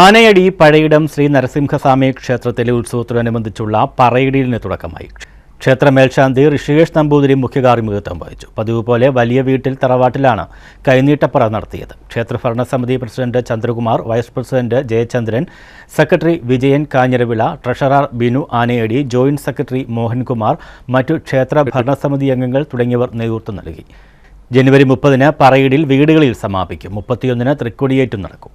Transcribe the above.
ആനയടി പഴയിടം ശ്രീ നരസിംഹസ്വാമി ക്ഷേത്രത്തിലെ ഉത്സവത്തോടനുബന്ധിച്ചുള്ള പറയിടലിന് തുടക്കമായി. ക്ഷേത്ര മേൽശാന്തി ഋഷികേഷ് നമ്പൂതിരി മുഖ്യകാർമ്മികത്വം വഹിച്ചു. പതിവ് പോലെ വലിയ വീട്ടിൽ തറവാട്ടിലാണ് കൈനീട്ടപ്പറ നടത്തിയത്. ക്ഷേത്ര ഭരണസമിതി president Chandrakumar vice president Jayachandran secretary Vijayan Kanjiravila treasurer Binu Anayadi joint secretary Mohankumar മറ്റു ക്ഷേത്ര ഭരണസമിതി അംഗങ്ങൾ തുടങ്ങിയവർ നേതൃത്വം നൽകി. ജനുവരി മുപ്പതിന് പറയിടിൽ വീടുകളിൽ സമാപിക്കും. മുപ്പത്തിയൊന്നിന് തൃക്കൊടിയേറ്റും നടക്കും.